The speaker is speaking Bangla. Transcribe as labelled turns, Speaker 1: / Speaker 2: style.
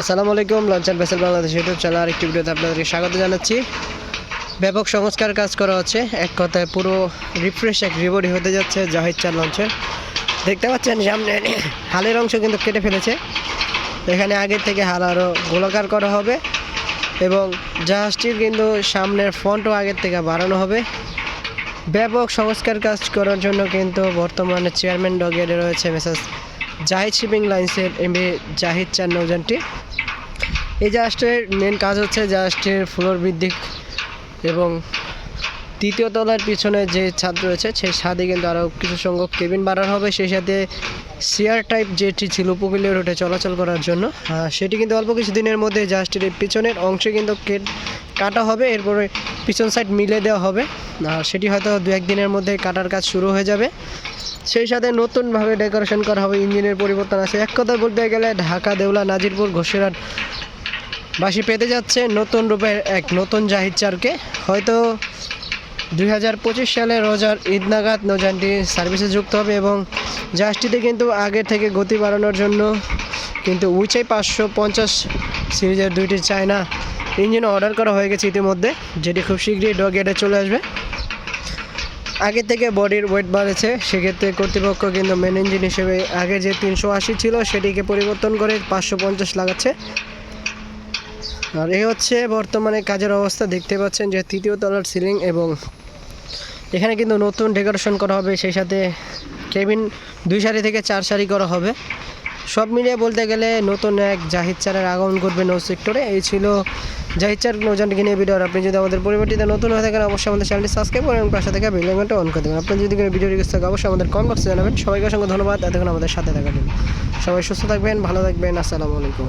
Speaker 1: আসসালামু আলাইকুম launcher vessel Bangladesh YouTube channel আরেকটি ভিডিওতে আপনাদেরকে স্বাগত জানাচ্ছি। ব্যাপক সংস্কার কাজ করা হচ্ছে, এক কথায় পুরো রিফ্রেশ এক রিবডি হতে যাচ্ছে জাহিদ চার লঞ্চের দেখতে পাচ্ছেন সামনে, হালের অংশ কিন্তু কেটে ফেলেছে। এখানে আগের থেকে হাল আরও গোলাকার করা হবে এবং জাহাজটির কিন্তু সামনের ফ্রন্টও আগের থেকে বাড়ানো হবে। ব্যাপক সংস্কার কাজ করার জন্য কিন্তু বর্তমানে চেয়ারম্যান ডগেরে রয়েছে মেসাজ জাহিদ শিপিং লাইন্সের এম এ জাহিদ চার নৌযানটি। এই জাহাজটির মেন কাজ হচ্ছে জাহাজটির ফ্লোর বৃদ্ধি এবং তৃতীয় তলার পিছনে যে ছাদ রয়েছে, সেই ছাদে কিন্তু আরও কিছু সংখ্যক কেবিন বাড়ানো হবে। সেই সাথে সিয়ার টাইপ যেটি ছিল, উপকূলীয় রুটে চলাচল করার জন্য। সেটি কিন্তু অল্প কিছু দিনের মধ্যে জাহাজটির পিছনের অংশে কিন্তু কাটা হবে। এরপরে পিছন সাইড মিলে দেওয়া হবে। আর সেটি হয়তো দু একদিনের মধ্যে কাটার কাজ শুরু হয়ে যাবে। সেই সাথে নতুনভাবে ডেকোরেশন করা হবে, ইঞ্জিনের পরিবর্তন আছে। এক কথায় বলতে গেলে ঢাকা দেউলা নাজিরপুর, ঘোষেরহাট বাসি পেতে যাচ্ছে নতুন রূপের এক নতুন জাহিদ চারকে হয়তো দুই হাজার পঁচিশ সালে রোজার ঈদ নাগাদ নৌযানটি সার্ভিসে যুক্ত হবে এবং জাহাজটিতে কিন্তু আগের থেকে গতি বাড়ানোর জন্য কিন্তু উইচাই পাঁচশো পঞ্চাশ সিরিজের দুইটি চায়না ইঞ্জিন অর্ডার করা হয়ে গেছে ইতিমধ্যে, যেটি খুব শীঘ্রই ডগেটে চলে আসবে। আগে থেকে বডির ওয়েট বাড়েছে, সেক্ষেত্রে কর্তৃপক্ষ কিন্তু মেন ইঞ্জিন হিসেবে আগে যে তিনশো আশি ছিল সেটিকে পরিবর্তন করে পাঁচশো পঞ্চাশ লাগাচ্ছে। আর এ হচ্ছে বর্তমানে কাজের অবস্থা, দেখতে পাচ্ছেন যে তৃতীয় তলার সিলিং এবং এখানে কিন্তু নতুন ডেকোরেশন করা হবে, সেই সাথে কেবিন দুই সারি থেকে চার সারি করা হবে। সব মিলিয়ে বলতে গেলে নতুন এক জাহিদ চারের আগমন করবে নৌ সেক্টরে। এই ছিল জাহিদ চার নৌজানটিকে নিয়ে ভিডিও আর আপনি যদি আমাদের পরিবারটিতে নতুন হয়ে থাকেন, অবশ্যই আমাদের চ্যানেলটি সাবস্ক্রাইব করেন এবং পাশে থেকে বেল আইকনটা অন করে দেবেন। আপনি যদি কোনো ভিডিও রিকোয়েস্ট থাকে, অবশ্যই আমাদের কমেন্ট বক্সে জানাবেন। সবাইকে অসংখ্য ধন্যবাদ। এতক্ষণ আমাদের সাথে থাকার জন্য। সবাই সুস্থ থাকবেন, ভালো থাকবেন। আসসালামু আলাইকুম।